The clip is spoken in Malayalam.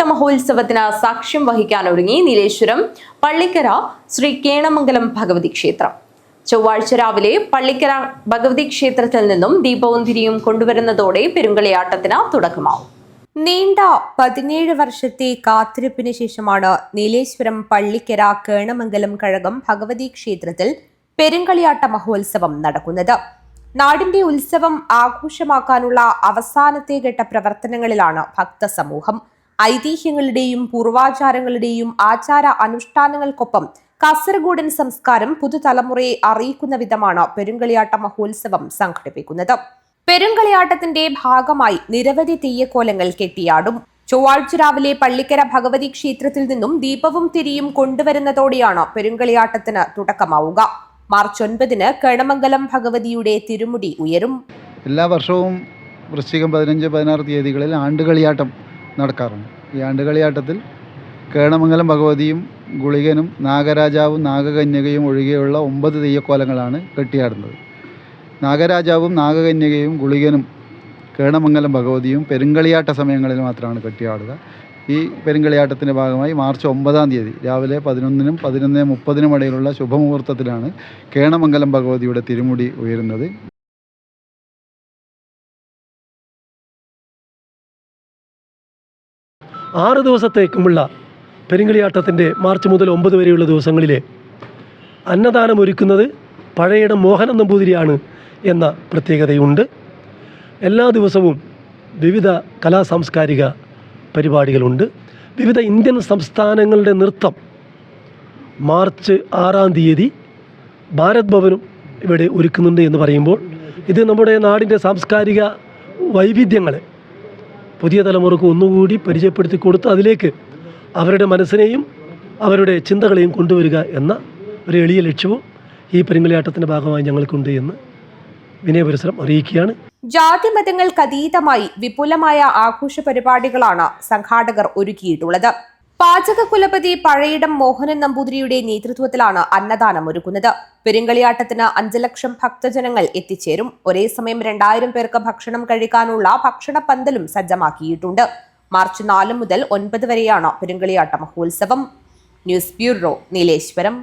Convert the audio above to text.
പെരുങ്കളിയാട്ട മഹോത്സവത്തിന് സാക്ഷ്യം വഹിക്കാനൊരുങ്ങി നീലേശ്വരം പള്ളിക്കര ശ്രീ കേണമംഗലം ഭഗവതി ക്ഷേത്രം. ചൊവ്വാഴ്ച രാവിലെ പള്ളിക്കര ഭഗവതി ക്ഷേത്രത്തിൽ നിന്നും ദീപവും തിരിയും കൊണ്ടുവരുന്നതോടെ പെരുങ്കളിയാട്ടത്തിന് തുടക്കമാവും. നീണ്ട പതിനേഴ് വർഷത്തെ കാത്തിരിപ്പിന് ശേഷമാണ് നീലേശ്വരം പള്ളിക്കര കേണമംഗലം കഴകം ഭഗവതി ക്ഷേത്രത്തിൽ പെരുങ്കളിയാട്ട മഹോത്സവം നടക്കുന്നത്. നാടിന്റെ ഉത്സവം ആഘോഷമാക്കാനുള്ള അവസാനത്തെ ഘട്ട പ്രവർത്തനങ്ങളിലാണ് ഭക്തസമൂഹം. ഐതിഹ്യങ്ങളുടെയും പൂർവാചാരങ്ങളുടെയും ആചാര അനുഷ്ഠാനങ്ങൾക്കൊപ്പം കാസർഗോഡൻ സംസ്കാരം പുതുതലമുറയെ അറിയിക്കുന്ന വിധമാണ് പെരുങ്കളിയാട്ട മഹോത്സവം സംഘടിപ്പിക്കുന്നത്. പെരുങ്കളിയാട്ടത്തിന്റെ ഭാഗമായി നിരവധി തെയ്യക്കോലങ്ങൾ കെട്ടിയാടും. ചൊവ്വാഴ്ച രാവിലെ പള്ളിക്കര ഭഗവതി ക്ഷേത്രത്തിൽ നിന്നും ദീപവും തിരിയും കൊണ്ടുവരുന്നതോടെയാണ് പെരുങ്കളിയാട്ടത്തിന് തുടക്കമാവുക. മാർച്ച് ഒൻപതിന് കേണമംഗലം ഭഗവതിയുടെ തിരുമുടി ഉയരും. എല്ലാ വർഷവും വൃശ്ചികം പതിനഞ്ച് പതിനാറ് തീയതികളിൽ ആണ്ടുകളിയാട്ടം നടക്കാറുണ്ട്. ഈ ആണ്ടുകളിയാട്ടത്തിൽ കേണമംഗലം ഭഗവതിയും ഗുളികനും നാഗരാജാവും നാഗകന്യകയും ഒഴികെയുള്ള ഒമ്പത് തെയ്യക്കോലങ്ങളാണ് കെട്ടിയാടുന്നത്. നാഗരാജാവും നാഗകന്യകയും ഗുളികനും കേണമംഗലം ഭഗവതിയും പെരുങ്കളിയാട്ട സമയങ്ങളിൽ മാത്രമാണ് കെട്ടിയാടുക. ഈ പെരുങ്കളിയാട്ടത്തിന്റെ ഭാഗമായി മാർച്ച് ഒമ്പതാം തീയതി രാവിലെ പതിനൊന്നിനും പതിനൊന്ന് മുപ്പതിനും ഇടയിലുള്ള ശുഭമുഹൂർത്തത്തിലാണ് കേണമംഗലം ഭഗവതിയുടെ തിരുമുടി ഉയരുന്നത്. ആറ് ദിവസത്തേക്കുമുള്ള പെരിങ്കളിയാട്ടത്തിന്റെ മാർച്ച് മുതൽ ഒമ്പത് വരെയുള്ള ദിവസങ്ങളിലെ അന്നദാനം ഒരുക്കുന്നത് പഴയിടം മോഹനൻ നമ്പൂതിരിയാണ് എന്ന പ്രത്യേകതയുണ്ട്. എല്ലാ ദിവസവും വിവിധ കലാ സാംസ്കാരിക പരിപാടികളുണ്ട്. വിവിധ ഇന്ത്യൻ സംസ്ഥാനങ്ങളുടെ നൃത്തം മാർച്ച് ആറാം തീയതി ഭാരത് ഭവനും ഇവിടെ ഒരുക്കുന്നുണ്ട് എന്ന് പറയുമ്പോൾ ഇത് നമ്മുടെ നാടിന്റെ സാംസ്കാരിക വൈവിധ്യങ്ങളെ പുതിയ തലമുറയ്ക്ക് ഒന്നുകൂടി പരിചയപ്പെടുത്തി കൊടുത്ത് അതിലേക്ക് അവരുടെ മനസ്സിനെയും അവരുടെ ചിന്തകളെയും കൊണ്ടുവരിക എന്ന ഒരു എളിയ ലക്ഷ്യവും ഈ പെരുങ്കളിയാട്ടത്തിന്റെ ഭാഗമായി ഞങ്ങൾക്കുണ്ട് എന്ന് വിനയപരിസരം അറിയിക്കുകയാണ്. ജാതി മതങ്ങൾക്കതീതമായി വിപുലമായ ആഘോഷ പരിപാടികളാണ് സംഘാടകർ ഒരുക്കിയിട്ടുള്ളത്. പാചക കുലപതി പഴയിടം മോഹനൻ നമ്പൂതിരിയുടെ നേതൃത്വത്തിലാണ് അന്നദാനം ഒരുക്കുന്നത്. പെരുങ്കളിയാട്ടത്തിന് അഞ്ചു ലക്ഷം ഭക്തജനങ്ങൾ എത്തിച്ചേരും. ഒരേ സമയം രണ്ടായിരം പേർക്ക് ഭക്ഷണം കഴിക്കാനുള്ള ഭക്ഷണ പന്തലും സജ്ജമാക്കിയിട്ടുണ്ട്. മാർച്ച് നാല് മുതൽ ഒൻപത് വരെയാണ് പെരുങ്കളിയാട്ട മഹോത്സവം. News bureau Nileshwaram.